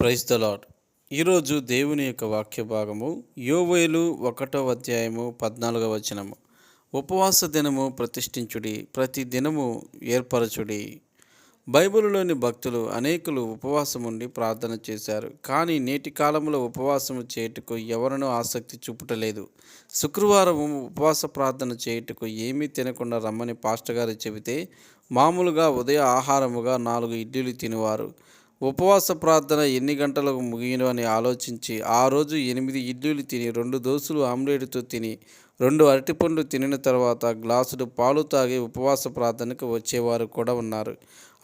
Praise the lord ఈరోజు దేవుని యొక్క వాక్య భాగము యోవేలు ఒకటో అధ్యాయము పద్నాలుగవ వచనము. ఉపవాస దినము ప్రతిష్ఠించుడి ప్రతి దినము ఏర్పరచుడి. బైబిల్లోని భక్తులు అనేకులు ఉపవాసం ఉండి ప్రార్థన చేశారు. కానీ నేటి కాలంలో ఉపవాసము చేయుటకు ఎవరినూ ఆసక్తి చూపుటలేదు. శుక్రవారం ఉపవాస ప్రార్థన చేయుటకు ఏమీ తినకుండా రమ్మని పాస్టర్ గారు చెబితే మామూలుగా ఉదయ ఆహారముగా నాలుగు ఇడ్లీలు తినేవారు. ఉపవాస ప్రార్థన ఎన్ని గంటలకు ముగియను అని ఆలోచించి ఆ రోజు ఎనిమిది ఇడ్లీలు తిని రెండు దోసులు ఆమ్లెట్తో తిని రెండు అరటిపండ్లు తినిన తర్వాత గ్లాసుడు పాలు తాగి ఉపవాస ప్రార్థనకు వచ్చేవారు కూడా ఉన్నారు.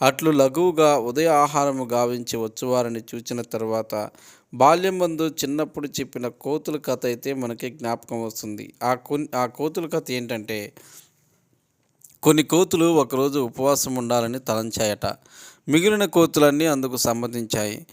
అట్లు లఘువుగా ఉదయ ఆహారము గావించి వచ్చేవారని చూచిన తర్వాత బాల్యం మందు చిన్నప్పుడు చెప్పిన కోతుల కథ అయితే మనకి జ్ఞాపకం వస్తుంది. ఆ కొన్ని ఆ కోతుల కథ ఏంటంటే కొన్ని కోతులు ఒకరోజు ఉపవాసం ఉండాలని తలంచాయట. మిగిలిన కోతులన్నీ అందుకు సంబంధించాయి.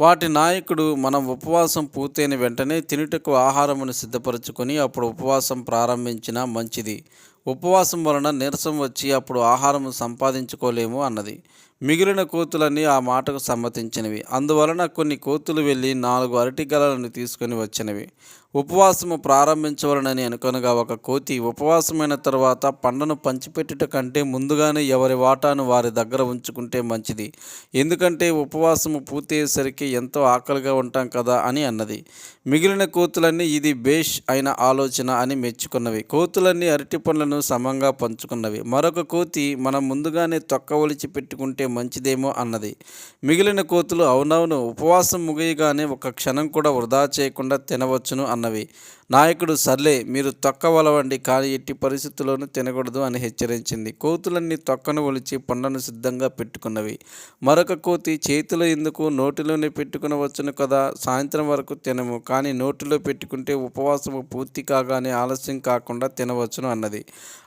వాటి నాయకుడు మనం ఉపవాసం పూర్తయిన వెంటనే తినుటకు ఆహారమును సిద్ధపరచుకొని అప్పుడు ఉపవాసం ప్రారంభించినా మంచిది. ఉపవాసం వలన నీరసం వచ్చి అప్పుడు ఆహారం సంపాదించుకోలేము అన్నది. మిగిలిన కోతులన్నీ ఆ మాటకు సమ్మతించినవి. అందువలన కొన్ని కోతులు వెళ్ళి నాలుగు అరటి గలలను తీసుకొని వచ్చినవి. ఉపవాసము ప్రారంభించవలనని అనుకొనగా ఒక కోతి ఉపవాసమైన తర్వాత పండను పంచిపెట్టుట కంటే ముందుగానే ఎవరి వాటాను వారి దగ్గర ఉంచుకుంటే మంచిది. ఎందుకంటే ఉపవాసము పూర్తయ్యేసరికి ఎంతో ఆకలిగా ఉంటాం కదా అని అన్నది. మిగిలిన కోతులన్నీ ఇది బేష్ అయిన ఆలోచన అని మెచ్చుకున్నవి. కోతులన్నీ అరటి పండ్లను సమంగా పంచుకున్నవి. మరొక కోతి మనం ముందుగానే తొక్క ఒలిచి పెట్టుకుంటే మంచిదేమో అన్నది. మిగిలిన కోతులు అవునవును ఉపవాసం ముగియగానే ఒక క్షణం కూడా వృధా చేయకుండా తినవచ్చును అన్నవి. నాయకుడు సర్లే మీరు తొక్క వలవండి కానీ ఎట్టి పరిస్థితుల్లోనూ తినకూడదు అని హెచ్చరించింది. కోతులన్నీ తొక్కను ఒలిచి పండ్లను సిద్ధంగా పెట్టుకున్నవి. మరొక కోతి చేతిలో ఎందుకు నోటిలోనే పెట్టుకునవచ్చును కదా సాయంత్రం వరకు తినము కానీ నోటిలో పెట్టుకుంటే ఉపవాసము పూర్తి కాగానే ఆలస్యం కాకుండా తినవచ్చును అన్నది.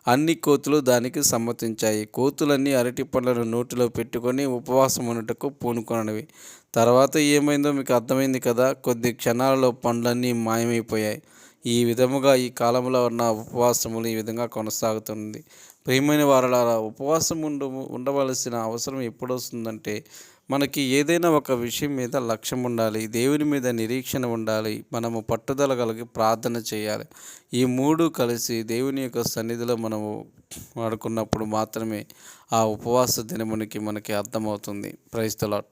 అన్ని కోతులు దానికి సమ్మతించాయి. కోతులన్నీ అరటి పండ్లను నోటిలో పెట్టుకొని ఉపవాసం ఉన్నట్టుకు పూనుకొనవి తర్వాత ఏమైందో మీకు అర్థమైంది కదా కొద్ది క్షణాలలో పండ్లన్నీ మాయమైపోయాయి. ఈ విధముగా ఈ కాలంలో ఉన్న ఉపవాసములు ఈ విధంగా కొనసాగుతుంది. ప్రియమైన వారలారా ఉపవాసం ఉండ ఉండవలసిన అవసరం ఎప్పుడొస్తుందంటే మనకి ఏదైనా ఒక విషయం మీద లక్ష్యం ఉండాలి దేవుని మీద నిరీక్షణ ఉండాలి మనము పట్టుదల కలిగి ప్రార్థన చేయాలి. ఈ మూడు కలిసి దేవుని యొక్క సన్నిధిలో మనము వాడుకున్నప్పుడు మాత్రమే ఆ ఉపవాస దినమునికి మనకి అర్థమవుతుంది. ప్రైస్తలాట్